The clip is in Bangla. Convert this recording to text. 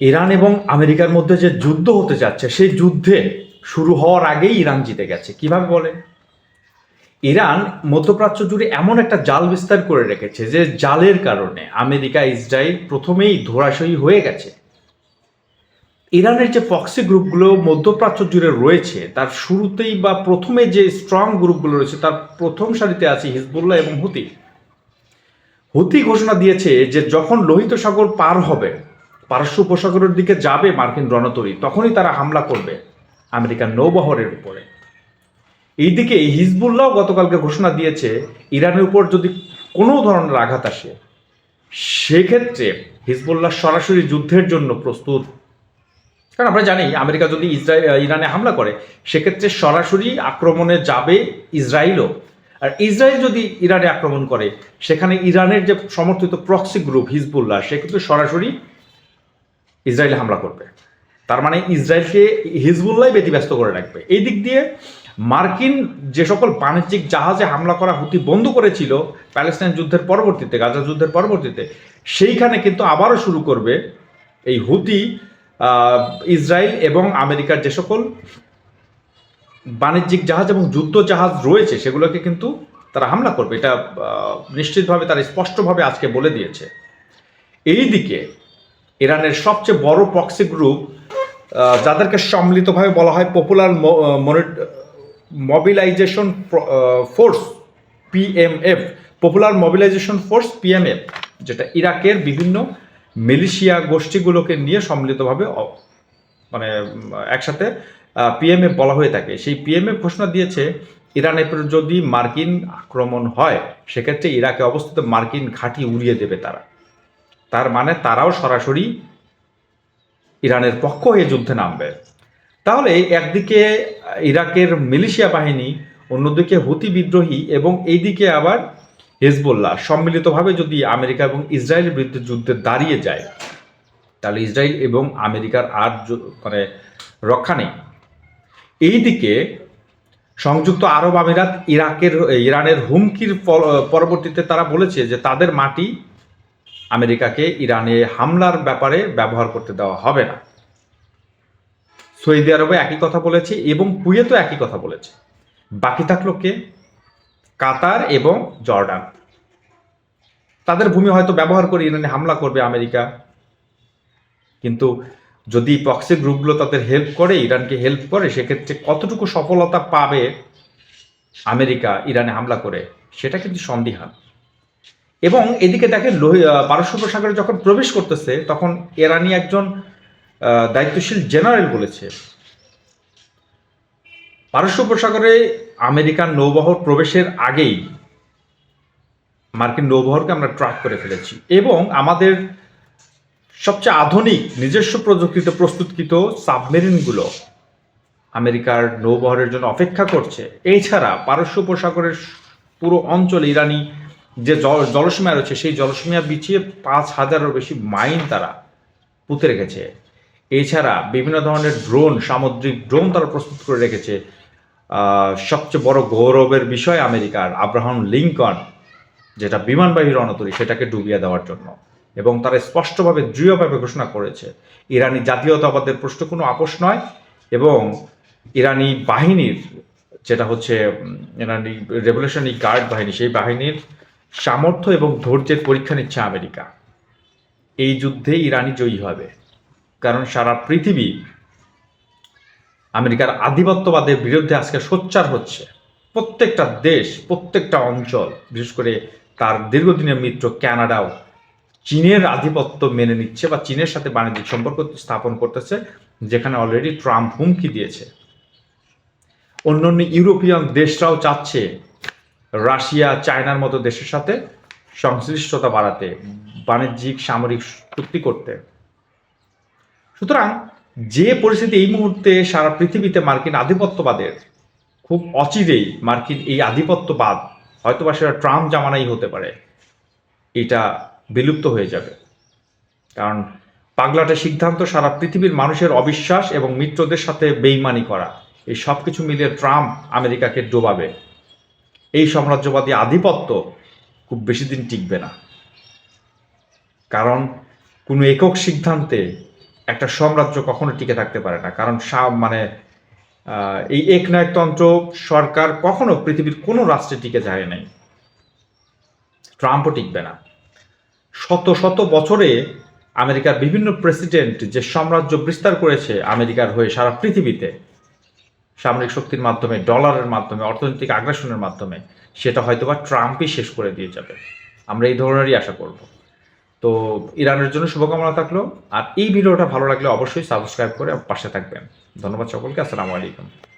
ইরান এবং আমেরিকার মধ্যে যে যুদ্ধ হতে যাচ্ছে, সেই যুদ্ধে শুরু হওয়ার আগেই ইরান জিতে গেছে। কীভাবে বলেন ইরান মধ্যপ্রাচ্য জুড়ে এমন একটা জাল বিস্তার করে রেখেছে যে জালের কারণে আমেরিকা, ইসরায়েল প্রথমেই ধরাশয়ী হয়ে গেছে। ইরানের যে পক্সি গ্রুপগুলো মধ্যপ্রাচ্য জুড়ে রয়েছে, তার শুরুতেই বা প্রথমে যে স্ট্রং গ্রুপগুলো রয়েছে, তার প্রথম সারিতে আছে হিজবুল্লাহ এবং হুতি। হুতি ঘোষণা দিয়েছে যে যখন লোহিত সাগর পার হবে পারস্য উপসাগরের দিকে যাবে মার্কিন রণতরী, তখনই তারা হামলা করবে। আমেরিকার নৌবহরের উপরে। এইদিকে হিজবুল্লাহ গতকালকে ঘোষণা দিয়েছে, ইরানের উপর যদি কোনো ধরনের আঘাত আসে, সেক্ষেত্রে হিজবুল্লাহ সরাসরি যুদ্ধের জন্য প্রস্তুত। কারণ আমরা জানি, আমেরিকা যদি ইসরায়েল ইরানে হামলা করে, সেক্ষেত্রে সরাসরি আক্রমণে যাবে ইসরায়েলও। আর ইসরায়েল যদি ইরানে আক্রমণ করে, সেখানে ইরানের যে সমর্থিত প্রক্সি গ্রুপ হিজবুল্লাহ সে কিন্তু সরাসরি ইসরায়েলে হামলা করবে। তার মানে ইসরায়েলকে হিজবুল্লাহ ব্যতিব্যস্ত করে রাখবে। এই দিক দিয়ে মার্কিন যে সকল বাণিজ্যিক জাহাজে হামলা করা হুতি বন্ধ করেছিল প্যালেস্টাইন যুদ্ধের পরবর্তীতে, গাজা যুদ্ধের পরবর্তীতে, সেইখানে কিন্তু আবারও শুরু করবে এই হুতি ইসরায়েল এবং আমেরিকার যে সকল বাণিজ্যিক জাহাজ এবং যুদ্ধ জাহাজ রয়েছে, সেগুলোকে কিন্তু তারা হামলা করবে। এটা নিশ্চিতভাবে তারা স্পষ্টভাবে আজকে বলে দিয়েছে। এই দিকে ইরানের সবচেয়ে বড় প্রক্সি গ্রুপ যাদেরকে সম্মিলিতভাবে বলা হয় popular mobilisation force PMF popular mobilisation force PMF যেটা ইরাকের বিভিন্ন মিলিশিয়া গোষ্ঠীগুলোকে নিয়ে সম্মিলিতভাবে মানে একসাথে পিএমএফ বলা হয়ে থাকে। সেই পিএমএফ ঘোষণা দিয়েছে ইরানের যদি মার্কিন আক্রমণ হয়, সেক্ষেত্রে ইরাকে অবস্থিত মার্কিন ঘাঁটি উড়িয়ে দেবে তারা। তার মানে তারাও সরাসরি ইরানের পক্ষ হয়ে যুদ্ধে নামবে। তাহলে একদিকে ইরাকের মিলিশিয়া বাহিনী, অন্যদিকে হুতি বিদ্রোহী এবং এইদিকে আবার হিজবুল্লাহ। সম্মিলিতভাবে যদি আমেরিকা এবং ইসরায়েলের বিরুদ্ধে যুদ্ধে দাঁড়িয়ে যায়, তাহলে ইসরায়েল এবং আমেরিকার আর মানে রক্ষা নেই। এইদিকে সংযুক্ত আরব আমিরাত ইরাকের, ইরানের হুমকির পরবর্তীতে তারা বলেছে যে তাদের মাটি আমেরিকাকে ইরানে হামলার ব্যাপারে ব্যবহার করতে দেওয়া হবে না। সৌদি আরবে একই কথা বলেছে এবং কুয়েতও একই কথা বলেছে। বাকি থাকল কে? কাতার এবং জর্ডান। তাদের ভূমি হয়তো ব্যবহার করে ইরানে হামলা করবে আমেরিকা। কিন্তু যদি পক্সি গ্রুপগুলো তাদের হেল্প করে, ইরানকে হেল্প করে, সেক্ষেত্রে কতটুকু সফলতা পাবে আমেরিকা ইরানে হামলা করে, সেটা কিন্তু সন্দিহান এবং এদিকে দেখেন পারস্য উপসাগরে যখন প্রবেশ করতেছে, তখন ইরানি একজন দায়িত্বশীল জেনারেল বলেছে, পারস্য উপসাগরে আমেরিকান নৌবহর প্রবেশের আগেই মার্কিন নৌবহরকে আমরা ট্র্যাক করে ফেলেছি এবং আমাদের সবচেয়ে আধুনিক, নিজস্ব প্রযুক্তিতে প্রস্তুতকৃত সাবমেরিনগুলো আমেরিকার নৌবহরের জন্য অপেক্ষা করছে। এছাড়া পারস্য উপসাগরের পুরো অঞ্চল ইরানি যে জলসীমা রয়েছে, সেই জলসীমা বিছিয়ে পাঁচ হাজারেরও বেশি মাইন তারা পুঁতে রেখেছে। এছাড়া বিভিন্ন ধরনের ড্রোন, সামুদ্রিক ড্রোন তারা প্রস্তুত করে রেখেছে। সবচেয়ে বড় গৌরবের বিষয় আমেরিকার আব্রাহাম লিঙ্কন, যেটা বিমানবাহী রণতরী, সেটাকে ডুবিয়ে দেওয়ার জন্য। এবং তারা স্পষ্টভাবে, দৃঢ়ভাবে ঘোষণা করেছে, ইরানি জাতীয়তাবাদের প্রশ্ন কোনো আপোষ নয় এবং ইরানি বাহিনীর, যেটা হচ্ছে ইরানি রেভলিউশনারি গার্ড বাহিনী, সেই বাহিনীর সামর্থ্য এবং ধৈর্যের পরীক্ষা নিচ্ছে আমেরিকা। এই যুদ্ধে ইরানি জয়ী হবে, কারণ সারা পৃথিবী আমেরিকার আধিপত্যবাদের বিরুদ্ধে আজকে সোচ্চার হচ্ছে। প্রত্যেকটা দেশ, প্রত্যেকটা অঞ্চল, বিশেষ করে তার দীর্ঘদিনের মিত্র কানাডাও চীনের আধিপত্য মেনে নিচ্ছে বা চীনের সাথে বাণিজ্যিক সম্পর্ক স্থাপন করতেছে, যেখানে অলরেডি ট্রাম্প হুমকি দিয়েছে। অন্যান্য ইউরোপিয়ান দেশরাও চাচ্ছে রাশিয়া, চায়নার মতো দেশের সাথে সংশ্লিষ্টতা বাড়াতে, বাণিজ্যিক, সামরিক চুক্তি করতে। সুতরাং যে পরিস্থিতি এই মুহূর্তে সারা পৃথিবীতে মার্কিন আধিপত্যবাদের, খুব অচিরেই মার্কিন এই আধিপত্যবাদ, হয়তোবা সেটা ট্রাম্প জামানাই হতে পারে, এটা বিলুপ্ত হয়ে যাবে। কারণ পাগলাটে সিদ্ধান্ত সারা পৃথিবীর মানুষের অবিশ্বাস এবং মিত্রদের সাথে বেইমানি করা, এই সব কিছু মিলিয়ে ট্রাম্প আমেরিকাকে ডোবাবে। এই সাম্রাজ্যবাদী আধিপত্য খুব বেশি দিন টিকবে না। কারণ কোনো একক সিদ্ধান্তে একটা সাম্রাজ্য কখনো টিকে থাকতে পারে না। কারণ মানে এই একনায়কতন্ত্র সরকার কখনো পৃথিবীর কোনো রাষ্ট্রে টিকে যায় নাই। ট্রাম্পও টিকবে না। শত শত বছরে আমেরিকার বিভিন্ন প্রেসিডেন্ট যে সাম্রাজ্য বিস্তার করেছে আমেরিকার হয়ে সারা পৃথিবীতে সামরিক শক্তির মাধ্যমে, ডলারের মাধ্যমে, অর্থনৈতিক আগ্রাসনের মাধ্যমে, সেটা হয়তোবা ট্রাম্পই শেষ করে দিয়ে যাবে। আমরা এই ধরনেরই আশা করব। তো ইরানের জন্য শুভকামনা থাকল। আর এই ভিডিওটা ভালো লাগলে অবশ্যই সাবস্ক্রাইব করে পাশে থাকবেন। ধন্যবাদ সকলকে। আসসালামু আলাইকুম।